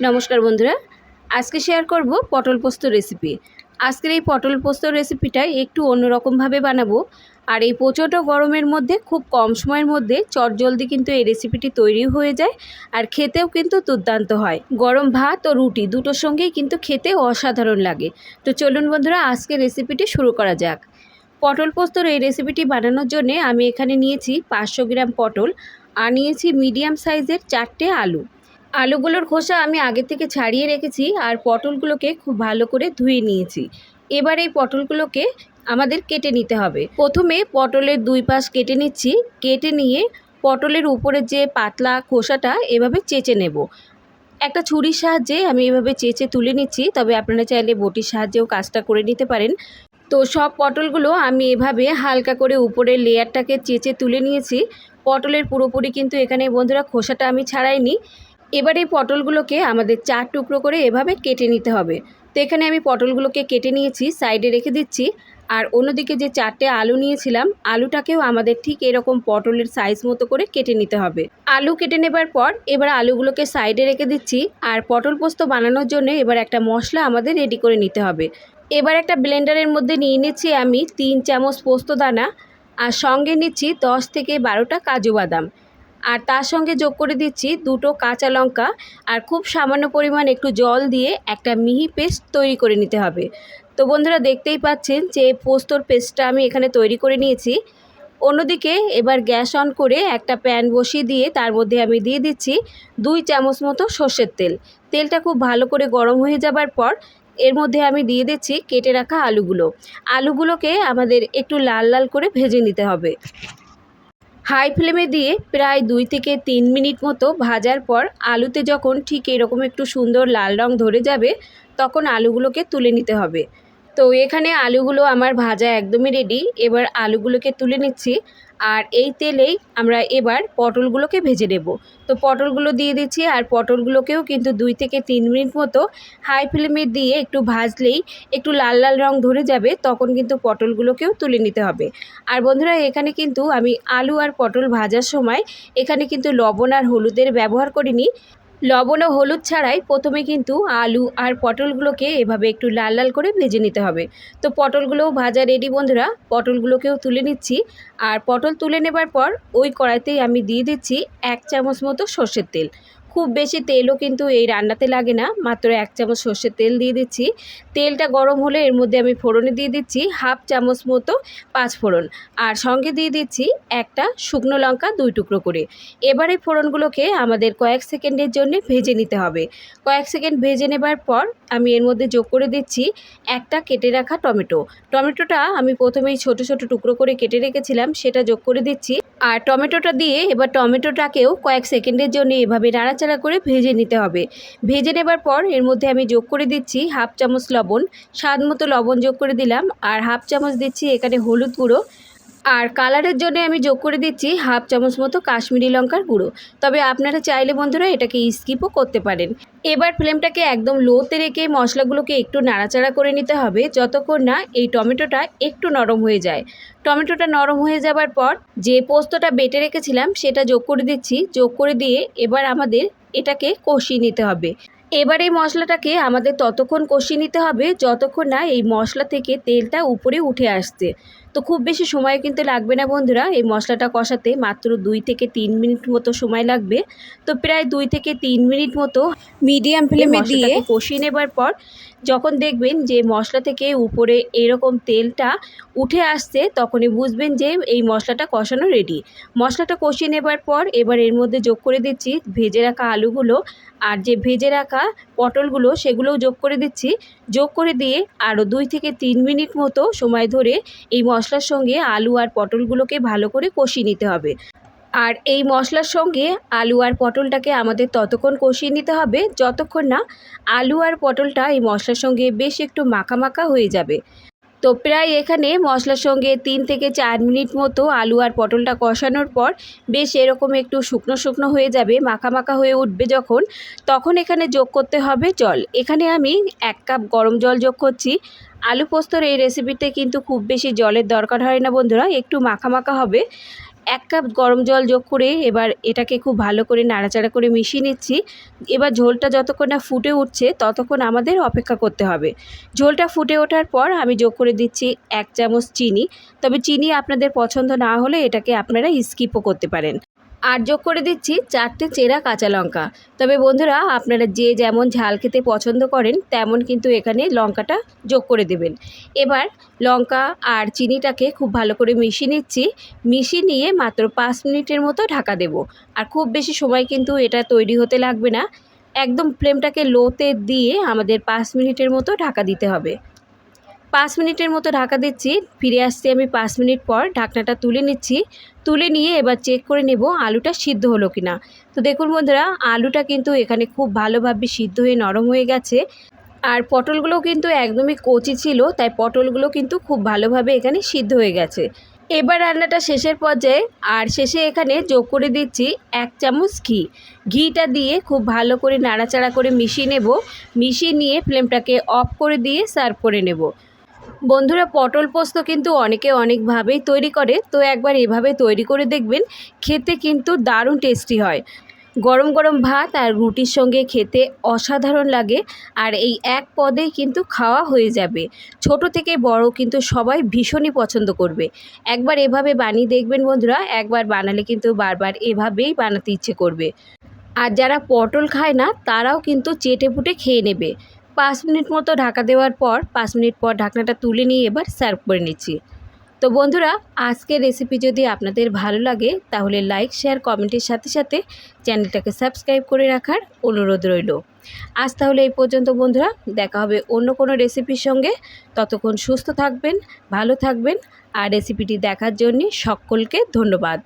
নমস্কার বন্ধুরা। আজকে শেয়ার করব পটল পোস্ত রেসিপি আজকের এই পটল পোস্ত রেসিপিটা একটু অন্যরকমভাবে বানাবো। আর এই প্রচণ্ড গরমের মধ্যে, খুব কম সময়ের মধ্যে চটজলদি কিন্তু এই রেসিপিটি তৈরি হয়ে যায় আর খেতেও কিন্তু দুর্দান্ত হয়। গরম ভাত ও রুটি দুটোর সঙ্গেই কিন্তু খেতে অসাধারণ লাগে। তো চলুন বন্ধুরা আজকে রেসিপিটি শুরু করা যাক। পটল পোস্তর এই রেসিপিটি বানানোর জন্যে আমি এখানে নিয়েছি পাঁচশো গ্রাম পটল আর নিয়েছি মিডিয়াম সাইজের চারটে আলু। আলুগুলোর খোসা আমি আগে থেকে ছাড়িয়ে রেখেছি আর পটলগুলোকে খুব ভালো করে ধুয়ে নিয়েছি। এবার এই পটলগুলোকে আমাদের কেটে নিতে হবে। প্রথমে পটলের দুই পাশ কেটে নিচ্ছি। কেটে নিয়ে পটলের উপরে যে পাতলা খোসাটা এভাবে চেঁচে নেব। একটা ছুরির সাহায্যে আমি এভাবে চেঁচে তুলে নিচ্ছি। তবে আপনারা চাইলে বটির সাহায্যেও কাজটা করে নিতে পারেন। তো সব পটলগুলো আমি এভাবে হালকা করে উপরের লেয়ারটাকে চেঁচে তুলে নিয়েছি। পটলের পুরোপুরি কিন্তু এখানে বন্ধুরা খোসাটা আমি ছাড়াইনি। এবার এই পটলগুলোকে আমাদের চার টুকরো করে এভাবে কেটে নিতে হবে। তো এখানে আমি পটলগুলোকে কেটে নিয়েছি, সাইডে রেখে দিচ্ছি। আর অন্যদিকে যে চারটে আলু নিয়েছিলাম, আলুটাকেও আমাদের ঠিক এরকম পটলের সাইজ মতো করে কেটে নিতে হবে। আলু কেটে নেবার পর এবার আলুগুলোকে সাইডে রেখে দিচ্ছি। আর পটল পোস্ত বানানোর জন্য এবার একটা মশলা আমাদের রেডি করে নিতে হবে। এবার একটা ব্লেন্ডারের মধ্যে নিয়ে নিচ্ছি আমি তিন চামচ পোস্ত দানা। আর সঙ্গে নিচ্ছি দশ থেকে বারোটা কাজু বাদাম। আর তার সঙ্গে যোগ করে দিচ্ছি দুটো কাঁচা লঙ্কা আর খুব সামান্য পরিমাণ একটু জল দিয়ে একটা মিহি পেস্ট তৈরি করে নিতে হবে। তো বন্ধুরা দেখতেই পাচ্ছেন যে পোস্তর পেস্টটা আমি এখানে তৈরি করে নিয়েছি। অন্যদিকে এবার গ্যাস অন করে একটা প্যান বসিয়ে দিয়ে তার মধ্যে আমি দিয়ে দিচ্ছি দুই চামচ মতো সর্ষের তেল। তেলটা খুব ভালো করে গরম হয়ে যাবার পর এর মধ্যে আমি দিয়ে দিচ্ছি কেটে রাখা আলুগুলো। আলুগুলোকে আমাদের একটু লাল লাল করে ভেজে নিতে হবে। হাই ফ্লেমে দিয়ে প্রায় দুই থেকে তিন মিনিট মতো ভাজার পর আলুতে যখন ঠিক এরকম একটু সুন্দর লাল রং ধরে যাবে, তখন আলুগুলোকে তুলে নিতে হবে। তো এখানে আলুগুলো আমার ভাজা একদমই রেডি এবার আলুগুলোকে তুলে নিচ্ছি, আর এই তেলেই আমরা এবার পটলগুলোকে ভেজে নেব। তো পটলগুলো দিয়ে দিচ্ছি, আর পটলগুলোকেও কিন্তু দুই থেকে তিন মিনিট মতো হাই ফ্লেমে দিয়ে একটু ভাজলেই একটু লাল লাল রং ধরে যাবে, তখন কিন্তু পটলগুলোকেও তুলে নিতে হবে। আর বন্ধুরা, এখানে কিন্তু আমি আলু আর পটল ভাজার সময় এখানে কিন্তু লবণ আর হলুদের ব্যবহার করিনি। লবণ ও হলুদ ছাড়াই প্রথমে কিন্তু আলু আর পটলগুলোকে এভাবে একটু লাল লাল করে ভেজে নিতে হবে। তো পটলগুলোও ভাজা রেডি বন্ধুরা, পটলগুলোকেও তুলে নিচ্ছি। আর পটল তুলে নেবার পর ওই কড়াইতেই আমি দিয়ে দিচ্ছি এক চামচ মতো সর্ষের তেল। খুব বেশি তেলও কিন্তু এই রান্নাতে লাগে না। মাত্র এক চামচ সর্ষের তেল দিয়ে দিচ্ছি। তেলটা গরম হলে এর মধ্যে আমি ফোড়নে দিয়ে দিচ্ছি হাফ চামচ মতো পাঁচ ফোড়ন। আর সঙ্গে দিয়ে দিচ্ছি একটা শুকনো লঙ্কা দুই টুকরো করে। এবারে ফোড়নগুলোকে আমাদের কয়েক সেকেন্ডের জন্য ভেজে নিতে হবে। কয়েক সেকেন্ড ভেজে নেবার পর আমি এর মধ্যে যোগ করে দিচ্ছি একটা কেটে রাখা টমেটো। টমেটোটা আমি প্রথমেই ছোট ছোট টুকরো করে কেটে রেখেছিলাম, সেটা যোগ করে দিচ্ছি। আর টমেটোটা দিয়ে এবার টমেটোটাকেও কয়েক সেকেন্ডের জন্য এভাবে নাড়াচাড়া করে ভেজে নিতে হবে। ভেজে নেবার পর এর মধ্যে আমি যোগ করে দিচ্ছি হাফ চামচ লবণ, স্বাদ মতো লবণ যোগ করে দিলাম। আর হাফ চামচ দিচ্ছি এখানে হলুদ গুঁড়ো। আর কালারের জন্য আমি যোগ করে দিচ্ছি হাফ চামচ মতো কাশ্মীরি লঙ্কার গুঁড়ো। তবে আপনারা চাইলে বন্ধুরা এটাকে স্কিপও করতে পারেন। এবার ফ্লেমটাকে একদম লোতে রেখে মশলাগুলোকে একটু নাড়াচাড়া করে নিতে হবে যতক্ষণ না এই টমেটোটা একটু নরম হয়ে যায়। টমেটোটা নরম হয়ে যাবার পর যে পোস্তটা বেটে রেখেছিলাম সেটা যোগ করে দিচ্ছি। যোগ করে দিয়ে এবার আমাদের এটাকে কষিয়ে নিতে হবে। এবার এই মশলাটাকে আমাদের ততক্ষণ কষিয়ে নিতে হবে যতক্ষণ না এই মশলা থেকে তেলটা উপরে উঠে আসছে। তো খুব বেশি সময় কিন্তু লাগবে না বন্ধুরা। এই মশলাটা কষাতে মাত্র দুই থেকে তিন মিনিট মতো সময় লাগবে। তো প্রায় দুই থেকে তিন মিনিট মতো মিডিয়াম ফ্লেমে দিয়ে কষিয়ে নেবার পর যখন দেখবেন যে মশলা থেকে উপরে এরকম তেলটা উঠে আসছে তখনই বুঝবেন যে এই মশলাটা কষানো রেডি মশলাটা কষিয়ে নেবার পর এবার এর মধ্যে যোগ করে দিচ্ছি ভেজে রাখা আলুগুলো আর যে ভেজে রাখা পটলগুলো সেগুলোও যোগ করে দিচ্ছি। যোগ করে দিয়ে আরও দুই থেকে তিন মিনিট মতো সময় ধরে এই মশলার সঙ্গে আলু আর পটলগুলোকে ভালো করে কষিয়ে নিতে হবে। আর এই মশলার সঙ্গে আলু আর পটলটাকে আমাদের ততক্ষণ কষিয়ে নিতে হবে যতক্ষণ না আলু আর পটলটা এই মশলার সঙ্গে বেশ একটু মাখা মাখা হয়ে যাবে। তো প্রায় এখানে মশলার সঙ্গে তিন থেকে চার মিনিট মতো আলু আর পটলটা কষানোর পর বেশ এরকম একটু শুকনো শুকনো হয়ে যাবে, মাখা মাখা হয়ে উঠবে যখন, তখন এখানে যোগ করতে হবে জল। এখানে আমি এক কাপ গরম জল যোগ করছি। আলু পোস্তর এই রেসিপিতে কিন্তু খুব বেশি জলের দরকার হয় না বন্ধুরা, একটু মাখা মাখা হবে। এক কাপ গরম জল যোগ করে এবার এটাকে খুব ভালো করে নাড়াচাড়া করে মিশিয়ে নিচ্ছি। এবার ঝোলটা যতক্ষণ না ফুটে উঠছে, ততক্ষণ আমাদের অপেক্ষা করতে হবে। ঝোলটা ফুটে ওঠার পর আমি যোগ করে দিচ্ছি এক চামচ চিনি। তবে চিনি আপনাদের পছন্দ না হলে এটাকে আপনারা স্কিপও করতে পারেন। আর যোগ করে দিচ্ছি চারটে চেরা কাঁচা লঙ্কা। তবে বন্ধুরা, আপনারা যে যেমন ঝাল খেতে পছন্দ করেন, তেমন কিন্তু এখানে লঙ্কাটা যোগ করে দেবেন। এবার লঙ্কা আর চিনিটাকে খুব ভালো করে মিশিয়ে নিচ্ছি। মিশিয়ে নিয়ে মাত্র পাঁচ মিনিটের মতো ঢাকা দেব। আর খুব বেশি সময় কিন্তু এটা তৈরি হতে লাগবে না। একদম ফ্লেমটাকে লোতে দিয়ে আমাদের পাঁচ মিনিটের মতো ঢাকা দিতে হবে। পাঁচ মিনিটের মতো ঢাকা দিচ্ছি, ফিরে আসছি আমি পাঁচ মিনিট পর, ঢাকনাটা তুলে নিচ্ছি, তুলে নিয়ে এবার চেক করে নেব আলুটা সিদ্ধ হলো কি না তো দেখুন বন্ধুরা, আলুটা কিন্তু এখানে খুব ভালোভাবে সিদ্ধ হয়ে নরম হয়ে গেছে। আর পটলগুলো কিন্তু একদমই কচি ছিল, তাই পটলগুলো কিন্তু খুব ভালোভাবে এখানে সিদ্ধ হয়ে গেছে। এবার রান্নাটা শেষের পর্যায়ে, আর শেষে এখানে যোগ করে দিচ্ছি এক চামচ ঘি। ঘিটা দিয়ে খুব ভালো করে নাড়াচাড়া করে মিশিয়ে নেব। মিশিয়ে নিয়ে ফ্লেমটাকে অফ করে দিয়ে সার্ভ করে নেব। বন্ধুরা পটল পোস্ত কিন্তু অনেকে অনেকভাবেই তৈরি করে, তো একবার এভাবে তৈরি করে দেখবেন, খেতে কিন্তু দারুণ টেস্টি হয়। গরম গরম ভাত আর রুটির সঙ্গে খেতে অসাধারণ লাগে আর এই এক পদেই কিন্তু খাওয়া হয়ে যাবে। ছোট থেকে বড় কিন্তু সবাই ভীষণই পছন্দ করবে। একবার এভাবে বানিয়ে দেখবেন বন্ধুরা, একবার বানালে কিন্তু বারবার এভাবেই বানাতে ইচ্ছে করবে। আর যারা পটল খায় না, তারাও কিন্তু চেটে পুটে খেয়ে নেবে। পাঁচ মিনিট মতো ঢাকা দেওয়ার পর, পাঁচ মিনিট পর ঢাকনাটা তুলে নিয়ে এবার সার্ভ করে নিচ্ছি। তো বন্ধুরা, আজকের রেসিপি যদি আপনাদের ভালো লাগে, তাহলে লাইক শেয়ার কমেন্টের সাথে সাথে চ্যানেলটাকে সাবস্ক্রাইব করে রাখার অনুরোধ রইল। আজ তাহলে এই পর্যন্ত বন্ধুরা, দেখা হবে অন্য কোনো রেসিপির সঙ্গে। ততক্ষণ সুস্থ থাকবেন, ভালো থাকবেন, আর রেসিপিটি দেখার জন্যে সকলকে ধন্যবাদ।